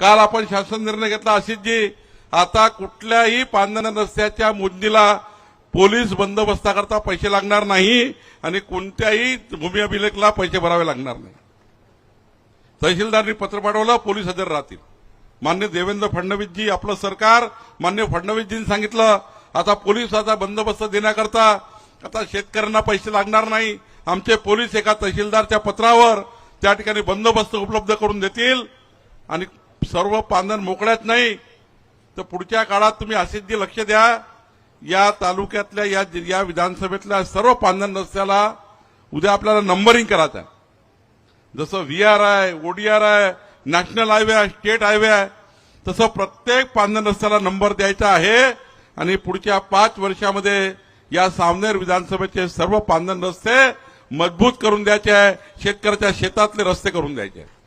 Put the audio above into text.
काल आपण शासन निर्णय घेतला आशिषजी आता कुठल्याही पांढऱ्या रस्त्याच्या मोजणीला पोलीस बंदोबस्ताकरता पैसे लागणार नाही आणि कोणत्याही भूमी अभिलेखला पैसे भरावे लागणार नाही. तहसीलदारांनी पत्र पाठवलं पोलीस हजर राहतील. मान्य देवेंद्र फडणवीसजी आपलं सरकार मान्य फडणवीसजींनी सांगितलं आता पोलिसाचा बंदोबस्त देण्याकरता आता शेतकऱ्यांना पैसे लागणार नाही. आमचे पोलीस एका तहसीलदारच्या पत्रावर त्या ठिकाणी बंदोबस्त उपलब्ध करून देतील आणि सर्व पांधन मोकळ्यात नाही तर पुढच्या काळात तुम्ही असिद्धी लक्ष द्या. या तालुक्यातल्या या या विधानसभेतल्या सर्व पांधन रस्त्याला उद्या आपल्याला नंबरिंग करायचं आहे. जसं व्ही आर आहे ओडीआर आहे नॅशनल हायवे आहे स्टेट हायवे आहे तसं प्रत्येक पांधन रस्त्याला नंबर द्यायचा आहे. आणि पुढच्या पाच वर्षामध्ये या सावनेर विधानसभेचे सर्व पांधन रस्ते मजबूत करून द्यायचे आहे. शेतकऱ्याच्या शेतातले रस्ते करून द्यायचे आहे.